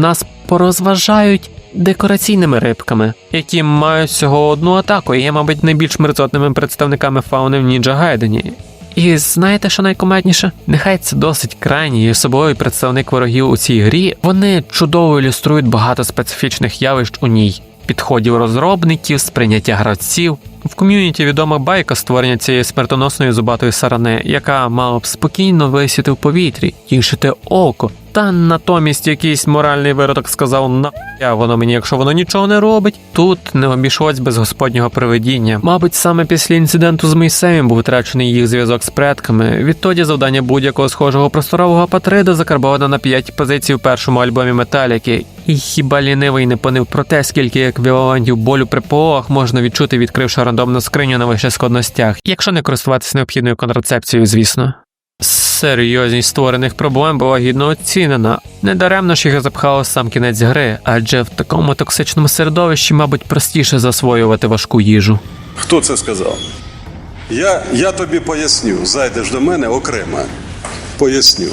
нас порозважають декораційними рибками, які мають всього одну атаку і є, мабуть, найбільш мерзотними представниками фауни в Нінджа Гайдені. І знаєте, що найкомедніше? Нехай це досить крайній і особовий представник ворогів у цій грі. Вони чудово ілюструють багато специфічних явищ у ній. Підходів розробників, сприйняття гравців. В ком'юніті відома байка створення цієї смертоносної зубатої сарани, яка мала б спокійно висіти в повітрі, тішити око. Та натомість якийсь моральний виродок сказав на воно мені, якщо воно нічого не робить. Тут не обійшлось без господнього привидіння. Мабуть, саме після інциденту з Мойсеєм був втрачений їх зв'язок з предками. Відтоді завдання будь-якого схожого просторового патрида закарбовано на п'ять позицій в першому альбомі Металіки. І хіба лінивий не понив про те, скільки еквівалентів болю при ПОах можна відчути, відкривши рандомну скриню на вищих складностях, якщо не користуватися необхідною контрацепцією, звісно. Серйозність створених проблем була гідно оцінена. Недаремно ж їх запхало сам кінець гри, адже в такому токсичному середовищі, мабуть, простіше засвоювати важку їжу. Хто це сказав? Я, я тобі поясню. Зайдеш до мене окремо. Поясню.